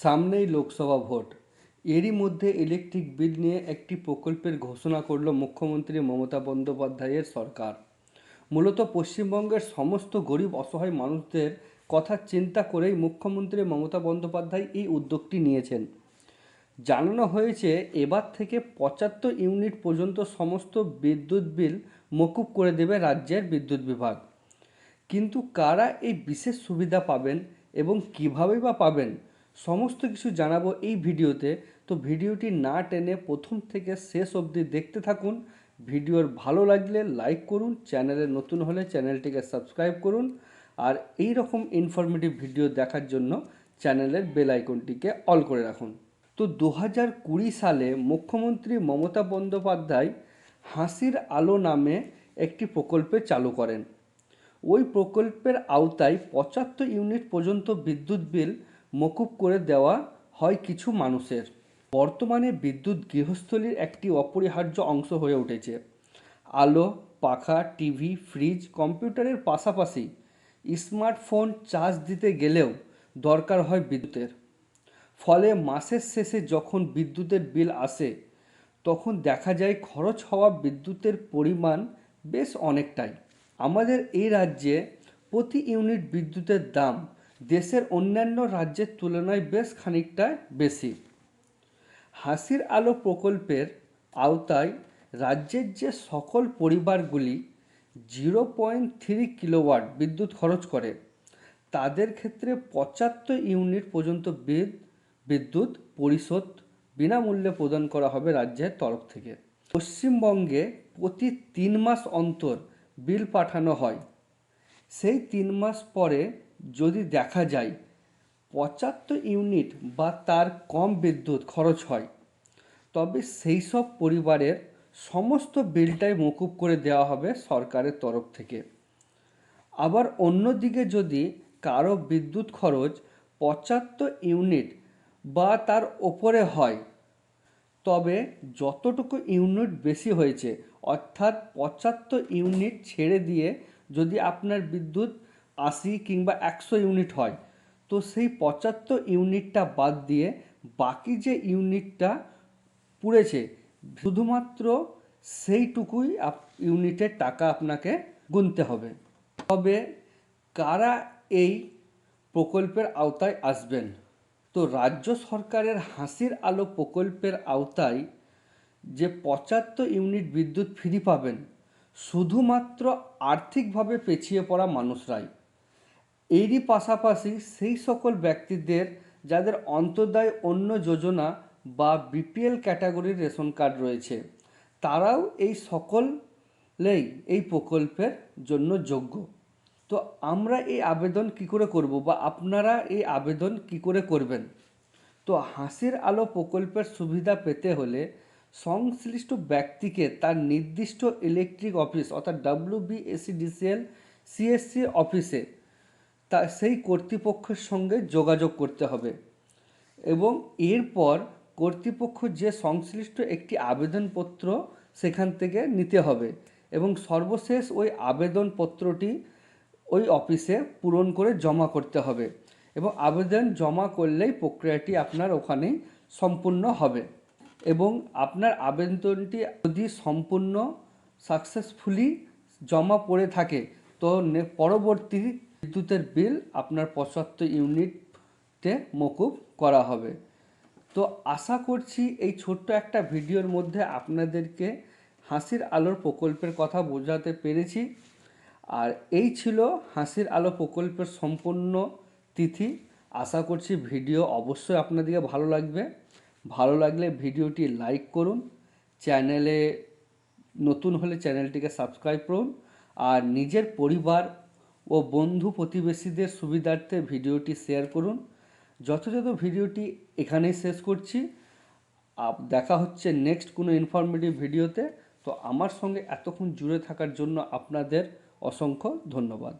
সামনেই লোকসভা ভোট। এরই মধ্যে ইলেকট্রিক বিল নিয়ে একটি প্রকল্পের ঘোষণা করল মুখ্যমন্ত্রী মমতা বন্দ্যোপাধ্যায়ের সরকার। মূলত পশ্চিমবঙ্গের সমস্ত গরিব অসহায় মানুষদের কথা চিন্তা করেই মুখ্যমন্ত্রী মমতা বন্দ্যোপাধ্যায় এই উদ্যোগটি নিয়েছেন। জানানো হয়েছে, এবার থেকে পঁচাত্তর ইউনিট পর্যন্ত সমস্ত বিদ্যুৎ বিল মকুব করে দেবে রাজ্যের বিদ্যুৎ বিভাগ। কিন্তু কারা এই বিশেষ সুবিধা পাবেন এবং কীভাবেই বা পাবেন? সমস্ত কিছু জানাব এই ভিডিওতে। তো ভিডিওটি না টেনে প্রথম থেকে শেষ অবধি দেখতে থাকুন। ভিডিওর ভালো লাগলে লাইক করুন, চ্যানেলে নতুন হলে চ্যানেলটিকে সাবস্ক্রাইব করুন। আর এই রকম ইনফরমেটিভ ভিডিও দেখার জন্য চ্যানেলের বেল আইকনটিকে অল করে রাখুন। তো দু হাজার কুড়ি সালে মুখ্যমন্ত্রী মমতা বন্দ্যোপাধ্যায় হাসির আলো নামে একটি প্রকল্পে চালু করেন। ওই প্রকল্পের আওতায় পঁচাত্তর ইউনিট পর্যন্ত বিদ্যুৎ বিল মকুব করে দেওয়া হয় কিছু মানুষের। বর্তমানে বিদ্যুৎ গৃহস্থলীর একটি অপরিহার্য অংশ হয়ে উঠেছে। আলো, পাখা, টিভি, ফ্রিজ, কম্পিউটারের পাশাপাশি স্মার্টফোন চার্জ দিতে গেলেও দরকার হয় বিদ্যুতের। ফলে মাসের শেষে যখন বিদ্যুতের বিল আসে, তখন দেখা যায় খরচ হওয়া বিদ্যুতের পরিমাণ বেশ অনেকটাই। আমাদের এই রাজ্যে প্রতি ইউনিট বিদ্যুতের দাম দেশের অন্যান্য রাজ্যের তুলনায় বেশ খানিকটা বেশি। হাসির আলো প্রকল্পের আওতায় রাজ্যের যে সকল পরিবারগুলি জিরো পয়েন্ট থ্রি কিলোওয়াট বিদ্যুৎ খরচ করে, তাদের ক্ষেত্রে পঁচাত্তর ইউনিট পর্যন্ত বিদ বিদ্যুৎ পরিশোধ বিনামূল্যে প্রদান করা হবে রাজ্যের তরফ থেকে। পশ্চিমবঙ্গে প্রতি তিন মাস অন্তর বিল পাঠানো হয়। সেই তিন মাস পরে যদি দেখা যায় পঁচাত্তর ইউনিট বা তার কম বিদ্যুৎ খরচ হয়, তবে সেই সব পরিবারের সমস্ত বিলটাই মকুব করে দেওয়া হবে সরকারের তরফ থেকে। আবার অন্যদিকে যদি কারও বিদ্যুৎ খরচ পঁচাত্তর ইউনিট বা তার ওপরে হয়, তবে যতটুকু ইউনিট বেশি হয়েছে, অর্থাৎ পঁচাত্তর ইউনিট ছেড়ে দিয়ে যদি আপনার বিদ্যুৎ আশি কিংবা একশো ইউনিট হয়। তো সেই পঁচাত্তর ইউনিটটা বাদ দিয়ে বাকি যে ইউনিটটা পুড়েছে, শুধুমাত্র সেইটুকুই ইউনিটের টাকা আপনাকে গুনতে হবে। তবে কারা এই প্রকল্পের আওতায় আসবেন? তো রাজ্য সরকারের হাসির আলো প্রকল্পের আওতায় যে পঁচাত্তর ইউনিট বিদ্যুৎ ফ্রি পাবেন, শুধুমাত্র আর্থিকভাবে পেছিয়ে পড়া মানুষরাই। এরই পাশাপাশি সেই সকল ব্যক্তিদের যাদের অন্তর্দায় অন্য যোজনা বা বিপিএল ক্যাটাগরির রেশন কার্ড রয়েছে, তারাও এই সকলেই এই প্রকল্পের জন্য যোগ্য। তো আমরা এই আবেদন কি করে করব বা আপনারা এই আবেদন কি করে করবেন? তো হাসির আলো প্রকল্পের সুবিধা পেতে হলে সংশ্লিষ্ট ব্যক্তিকে তার নির্দিষ্ট ইলেকট্রিক অফিস অর্থাৎ ডাব্লিউ বিএসিডিসিএল সিএসসি অফিসে তা সেই কর্তৃপক্ষের সঙ্গে যোগাযোগ করতে হবে। এবং এরপর কর্তৃপক্ষ যে সংশ্লিষ্ট একটি আবেদনপত্র সেখান থেকে নিতে হবে এবং সর্বশেষ ওই আবেদনপত্রটি ওই অফিসে পূরণ করে জমা করতে হবে এবং আবেদন জমা করলেই প্রক্রিয়াটি আপনার ওখানেই সম্পূর্ণ হবে এবং আপনার আবেদনটি যদি সম্পূর্ণ সাকসেসফুলি জমা পড়ে থাকে, তো পরবর্তী বিদ্যুতের বিল আপনার পঁচাত্তর ইউনিটে মকুব করা হবে। তো আশা করছি এই ছোট্ট একটা ভিডিওর মধ্যে আপনাদেরকে হাসির আলোর প্রকল্পের কথা বোঝাতে পেরেছি। আর এই ছিল হাসির আলো প্রকল্পের সম্পূর্ণ তিথি। আশা করছি ভিডিও অবশ্যই আপনাদেরকে ভালো লাগবে। ভালো লাগলে ভিডিওটি লাইক করুন। চ্যানেলে নতুন হলে চ্যানেলটিকে সাবস্ক্রাইব করুন। আর নিজের পরিবার ও বন্ধু প্রতিবেশীদের সুবিধার্থে ভিডিওটি শেয়ার করুন। যথাযথ ভিডিওটি এখানেই শেষ করছি। দেখা হচ্ছে নেক্সট কোনো ইনফরমেটিভ ভিডিওতে। তো আমার সঙ্গে এতক্ষণ জুড়ে থাকার জন্য আপনাদের অসংখ্য ধন্যবাদ।